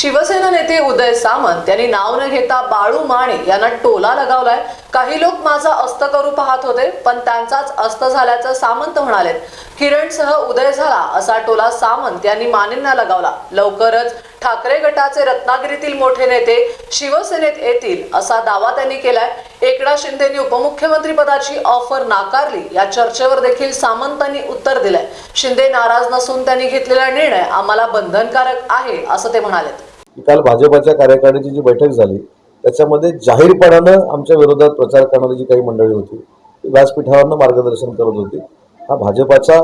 शिवसेना नेते उदय सामंत यांनी नाव न घेता बाळू माने यांना टोला लगावलाय. काही लोक माझा अस्त करू पाहत होते पण त्यांचाच अस्त झाल्याचं सामंत म्हणाले किरणसह उदय झाला असा टोला सामंत यांनी मानेंना लगावला. लवकरच ठाकरे गटाचे रत्नागिरीतील मोठे नेते शिवसेनेत येतील असा दावा त्यांनी केलाय. एकनाथ शिंदेनी उपमुख्यमंत्री पदाची ऑफर नाकारली या चर्चेवर देखील सामंतांनी उत्तर दिलंय. शिंदे नाराज नसून त्यांनी घेतलेला निर्णय आम्हाला बंधनकारक आहे असं ते म्हणाले की काल भाजपाच्या कार्यकारिणीची जी बैठक झाली त्याच्यामध्ये जाहीरपणानं आमच्या विरोधात प्रचार करणारी जी काही मंडळी होती ती व्यासपीठावरनं मार्गदर्शन करत होती. हा भाजपाचा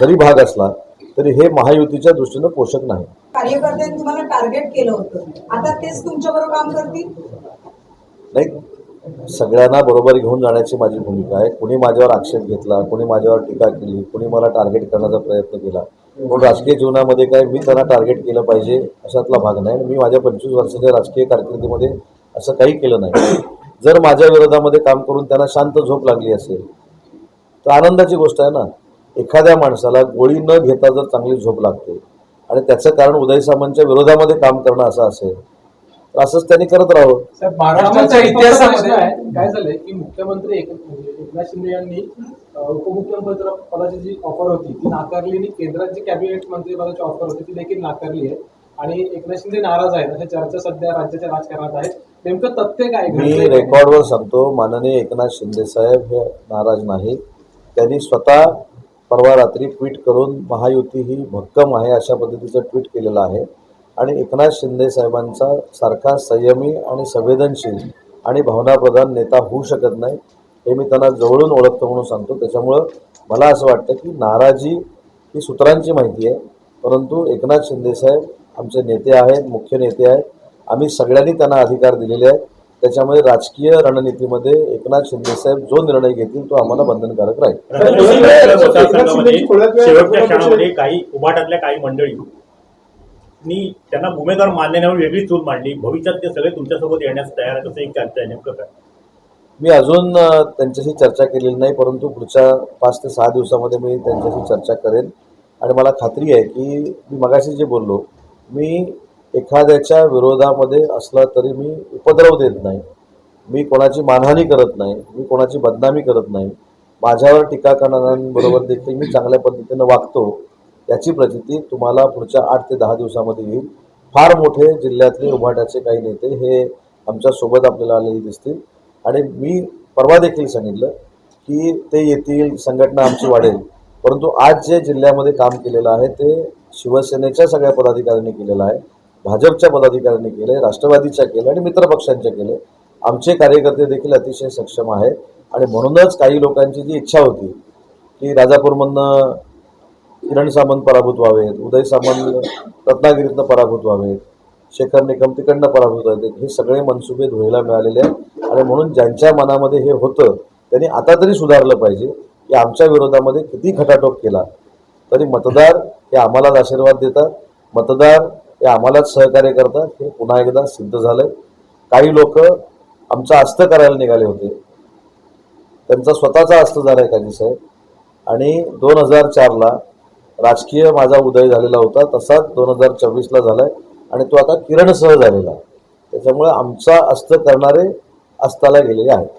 जरी भाग असला तरी हे महायुतीच्या दृष्टीनं पोषक नाही. कार्यकर्त्यांनी तुम्हाला टार्गेट केलं होतं. आता तेच तुमच्या बरोबर काम करतील? नाही सगळ्यांना बरोबर घेऊन जाण्याची माझी भूमिका आहे. कुणी माझ्यावर आक्षेप घेतला कुणी माझ्यावर टीका केली कुणी मला टार्गेट करण्याचा प्रयत्न केला म्हणून राजकीय जीवनामध्ये काय मी त्यांना टार्गेट केलं पाहिजे अशातला भाग नाही. मी माझ्या पंचवीस वर्षाच्या राजकीय कारकिर्दीमध्ये असं काही केलं नाही. जर माझ्या विरोधामध्ये काम करून त्यांना शांत झोप लागली असेल तर आनंदाची गोष्ट आहे ना. एखाद्या माणसाला गोळी न घेता जर चांगली झोप लागते आणि त्याचं कारण उदय सामंतच्या विरोधामध्ये काम करणं असं असेल असंच त्यांनी करत राहावं. साहेब महाराष्ट्राच्या इतिहासामध्ये काय झालंय की मुख्यमंत्री एक- एकनाथ शिंदे यांनी उपमुख्यमंत्री पदाची जी ऑफर होती ती नाकारली आणि केंद्रात जी कॅबिनेट मंत्री पदाची ऑफर होती ती देखील नाकारली आहे. आणि एकनाथ शिंदे नाराज आहेत. अशा चर्चा सध्या राज्याच्या राजकारणात आहेत. नेमकं तथ्य काय मी? रेकॉर्डवर सांगतो माननीय एकनाथ शिंदे साहेब हे नाराज नाहीत. त्यांनी स्वतः परवा रात्री ट्विट करून महायुती ही भक्कम आहे अशा पद्धतीचं ट्विट केलेलं आहे. आणि एकनाथ शिंदे साहेबांचा सारखा संयमी आणि संवेदनशील आणि भावनाप्रधान नेता होऊ शकत नाही हे मी त्यांना जवळून ओळखतो म्हणून सांगतो त्याच्यामुळं मला असं वाटतं की नाराजी ही सूत्रांची माहिती आहे परंतु एकनाथ शिंदे साहेब आमचे नेते आहेत मुख्य नेते आहेत आम्ही सगळ्यांनी त्यांना अधिकार दिलेले आहेत त्याच्यामुळे राजकीय रणनीतीमध्ये एकनाथ शिंदे साहेब जो निर्णय घेतील तो आम्हाला बंधनकारक राहील मतदारसंघामध्ये शेवटच्या क्षणामध्ये काही उभाटातल्या काही मंडळी मी त्यांना उमेदवार मानण्यावर वेगळी चूल मांडली. भविष्यात ते सगळे तुमच्यासोबत येण्यास तयार आहेत असं एक चर्चा आहे नेमकं काय? मी अजून त्यांच्याशी चर्चा केलेली नाही परंतु पुढच्या पाच ते सहा दिवसामध्ये मी त्यांच्याशी चर्चा करेन. आणि मला खात्री आहे की मी मगाशी जे बोललो मी एखाद्याच्या विरोधामध्ये असला तरी मी उपद्रव देत नाही. मी कोणाची मानहानी करत नाही मी कोणाची बदनामी करत नाही. माझ्यावर टीका करणाऱ्यांबरोबर देखील मी चांगल्या पद्धतीनं वागतो. याची प्रचिती तुम्हाला पुढच्या आठ ते दहा दिवसामध्ये येईल. फार मोठे जिल्ह्यातले उभाट्याचे काही नेते हे आमच्यासोबत आपल्याला आलेले दिसतील. आणि मी परवा देखील सांगितलं की ते येतील संघटना आमची वाढेल. परंतु आज जे जिल्ह्यामध्ये काम केलेलं आहे ते शिवसेनेच्या सगळ्या पदाधिकाऱ्यांनी केलेलं आहे. भाजपच्या पदाधिकाऱ्यांनी केले राष्ट्रवादीच्या केले आणि मित्रपक्षांच्या केले. आमचे कार्यकर्ते देखील अतिशय सक्षम आहेत. आणि म्हणूनच काही लोकांची जी इच्छा होती की राजापूरमधनं किरण सामंत पराभूत व्हावेत उदय सामंत रत्नागिरीतनं पराभूत व्हावेत शेखर निकम तिकडनं पराभूत व्हावेत. हे सगळे मनसुबे धुळीला मिळालेले आहेत. आणि म्हणून ज्यांच्या मनामध्ये हे होतं त्यांनी आता तरी सुधारलं पाहिजे की आमच्या विरोधामध्ये किती खटाटोप केला. तरी मतदार हे आम्हालाच आशीर्वाद देतात मतदार हे आम्हालाच सहकार्य करतात. हे पुन्हा एकदा सिद्ध झालंय. काही लोक आमचा अस्त करायला निघाले होते. त्यांचा स्वतःचा अस्त झालाय काजी साहेब. आणि दोन हजार चारला राजकीय माझा उदय झालेला होता तसाच दोन हजार चोवीसला झाला आहे आणि तो आता किरणसह झालेला आहे. त्याच्यामुळे आमचा अस्त करणारे अस्ताला गेलेले आहेत.